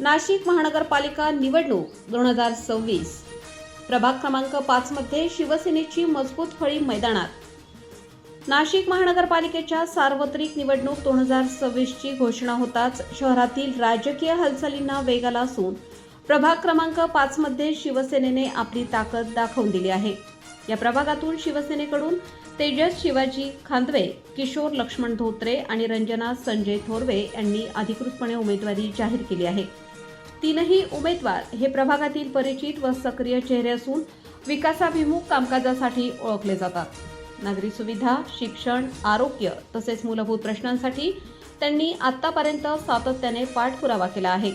नाशिक महानगरपालिका निवडणूक दोन हजार सव्वीस. प्रभाग क्रमांक पाचमध्ये शिवसेनेची मजबूत फळी मैदानात. नाशिक महानगरपालिकेच्या सार्वत्रिक निवडणूक दोन हजार सव्वीसची घोषणा होताच शहरातील राजकीय हालचालींना वेग आला असून प्रभाग क्रमांक पाचमध्ये शिवसेनेने आपली ताकद दाखवून दिली आहे. या प्रभागातून शिवसेनेकडून तेजस शिवाजी खांदवे किशोर लक्ष्मण धोत्रे आणि रंजना संजय थोरवे यांनी अधिकृतपणे उमेदवारी जाहीर केली आहे. तीनही उमेदवार हे प्रभागातील परिचित व सक्रिय चेहरे असून विकासाभिमुख कामकाजासाठी ओळखले जातात. नागरी सुविधा शिक्षण आरोग्य तसेच मूलभूत प्रश्नांसाठी त्यांनी आतापर्यंत सातत्याने पाठपुरावा केला आहे.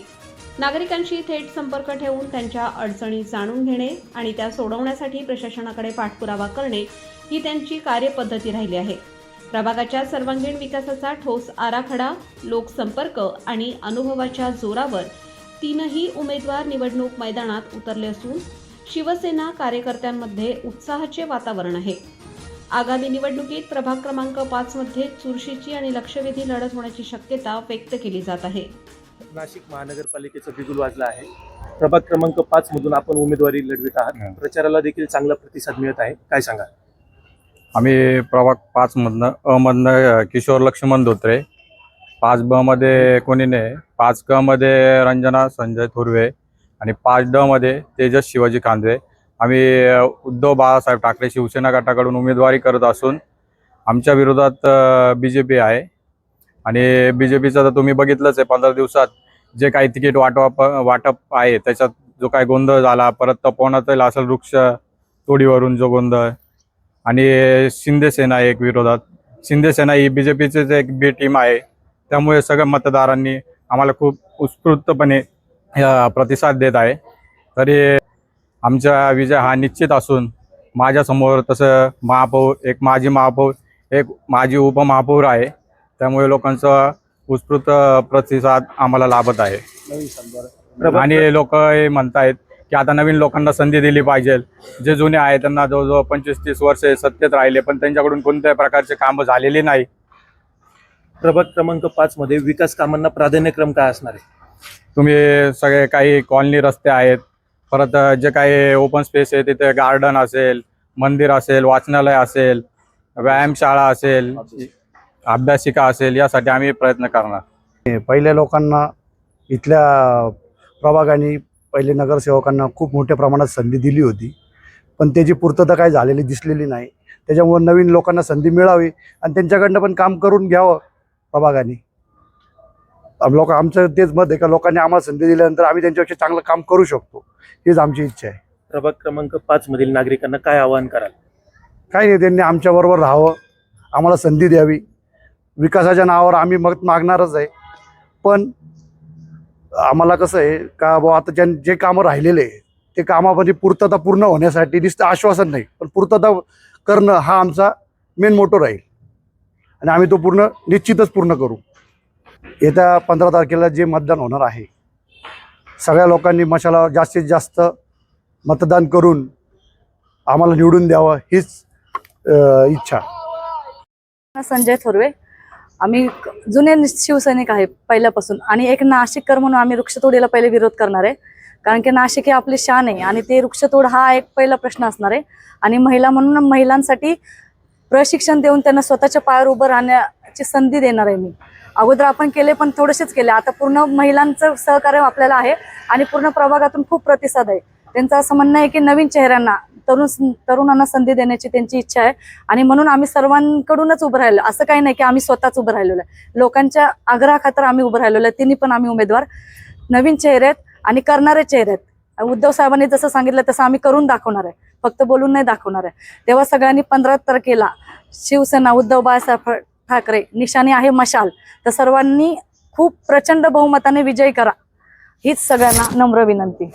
नागरिकांशी थेट संपर्क ठेवून त्यांच्या अडचणी जाणून घेणे आणि त्या सोडवण्यासाठी प्रशासनाकडे पाठपुरावा करणे ही त्यांची कार्यपद्धती राहिली आहे. प्रभागाच्या सर्वांगीण विकासाचा ठोस आराखडा लोकसंपर्क आणि अनुभवाच्या जोरावर तीनही उमेदवार निवडणूक मैदानात उतरले असून शिवसेना कार्यकर्त्यांमध्ये उत्साहाचे वातावरण आहे. आगामी निवडणुकीत प्रभाग क्रमांक पाच मध्ये चुरशीची आणि लक्षवेधी लढत होण्याची शक्यता व्यक्त केली जात आहे. नाशिक महानगरपालिकेचा बिगुल वाजला आहे. प्रभाग क्रमांक पाच मधून आपण उमेदवारी लढवित आहात. प्रचाराला देखील चांगला प्रतिसाद मिळत आहे. काय सांगा आम्ही प्रभाग पाच मधनं अ मधनं किशोर लक्ष्मण धोत्रे पाच ब मध्ये कोणी नाही. पाच क मध्ये रंजना संजय थुर्वे आणि पाच ड मध्ये तेजस शिवाजी कांदवे आम्ही उद्धव बाळासाहेब ठाकरे शिवसेना गटाकडून उमेदवारी करत असून आमच्या विरोधात बी जे पी आहे. आणि बी जे पीचं तर तुम्ही बघितलंच आहे पंधरा दिवसात जे काही तिकीट वाटप वाटप आहे त्याच्यात जो काही गोंधळ झाला परत तपवण्यात येईल असेल वृक्ष तोडीवरून जो गोंधळ. आणि शिंदे सेना एक विरोधात. शिंदे सेना ही बी जे पीचीच एक बी टीम आहे. त्यामुळे सगळ्या मतदारांनी आम्हाला खूप उत्स्फूर्तपणे प्रतिसाद देत आहे. तरी आमचा विजय हा निश्चित असून माझ्यासमोर तसं महापौर एक माजी महापौर एक माजी उपमहापौर आहे. त्यामुळे लोकांचा उत्स्फूर्त प्रतिसाद आम्हाला लाभत आहे. आणि लोक हे म्हणतायत की आता नवीन लोकांना संधी दिली पाहिजे. जे जुने आहे त्यांना जवळजवळ पंचवीस तीस वर्षे सत्तेत राहिले पण त्यांच्याकडून कोणत्याही प्रकारचे कामं झालेली नाही. प्रभाग क्रमांक पाच मध्ये विकास कामांना प्राधान्यक्रम काय असणार आहे? तुम्ही सगळे काही कॉलनी रस्ते आहेत. परत जे काही ओपन स्पेस आहे तिथे गार्डन असेल मंदिर असेल वाचनालय असेल व्यायामशाळा असेल अभ्यासिका असेल यासाठी आम्ही प्रयत्न करणार. पहिल्या लोकांना इथल्या प्रभागाने पहिले नगरसेवकांना खूप मोठ्या प्रमाणात संधी दिली होती. पण त्याची पूर्तता काही झालेली दिसलेली नाही. त्याच्यामुळे नवीन लोकांना संधी मिळावी आणि त्यांच्याकडनं पण काम करून घ्यावं. प्रभागाने. लोक आमचं तेच मत आहे का लोकांनी आम्हाला संधी दिल्यानंतर आम्ही त्यांच्यापेक्षा चांगलं काम करू शकतो. हीच आमची इच्छा आहे. प्रभाग क्रमांक पाच मधील नागरिकांना काय आवाहन कराल? काही नाही त्यांनी आमच्याबरोबर राहावं आम्हाला संधी द्यावी. विकासाच्या नावावर आम्ही मत मागणारच आहे. पण आम्हाला कसं आहे का बुवा आता ज्यां जे कामं राहिलेले आहे ते कामामध्ये पूर्तता पूर्ण होण्यासाठी नुसतं आश्वासन नाही. पण पूर्तता करणं हा आमचा मेन मोटो राहील आणि आम्ही तो पूर्ण निश्चितच पूर्ण करू. येत्या पंधरा तारखेला जे मतदान होणार आहे सगळ्या लोकांनी मशाला जास्तीत जास्त मतदान करून आम्हाला निवडून द्यावं हीच इच्छा. संजय थोरवे. आम्ही जुने शिवसैनिक आहे पहिल्यापासून आणि एक नाशिककर म्हणून आम्ही वृक्षतोडीला पहिले विरोध करणार आहे. कारण की नाशिक हे आपली शान आहे आणि ते वृक्षतोड हा एक पहिला प्रश्न असणार आहे. आणि महिला म्हणून महिलांसाठी प्रशिक्षण देऊन त्यांना स्वतःच्या पायावर उभं राहण्याची संधी देणार आहे मी. अगोदर आपण केले पण थोडेसेच केले. आता पूर्ण महिलांचं सहकार्य आपल्याला आहे आणि पूर्ण प्रभागातून खूप प्रतिसाद आहे. त्यांचं असं म्हणणं आहे की नवीन चेहऱ्यांना तरुण तरुणांना संधी देण्याची त्यांची इच्छा आहे. आणि म्हणून आम्ही सर्वांकडूनच उभं राहिलो. असं काही नाही की आम्ही स्वतःच उभं राहिलेलो आहे. लोकांच्या आग्रहाखातर आम्ही उभं राहिलेलो आहे. तिन्ही पण आम्ही उमेदवार. नवीन चेहरे आहेत आणि करणारे चेहरे आहेत. उद्धव साहेबांनी जसं सांगितलं तसं आम्ही करून दाखवणार आहे. फक्त बोलून नाही दाखवणार आहे. तेव्हा सगळ्यांनी पंधरा तारखेला शिवसेना उद्धव बाळासाहेब ठाकरे निशाणी आहे मशाल. तर सर्वांनी खूप प्रचंड बहुमताने विजय करा. हीच सगळ्यांना नम्र विनंती.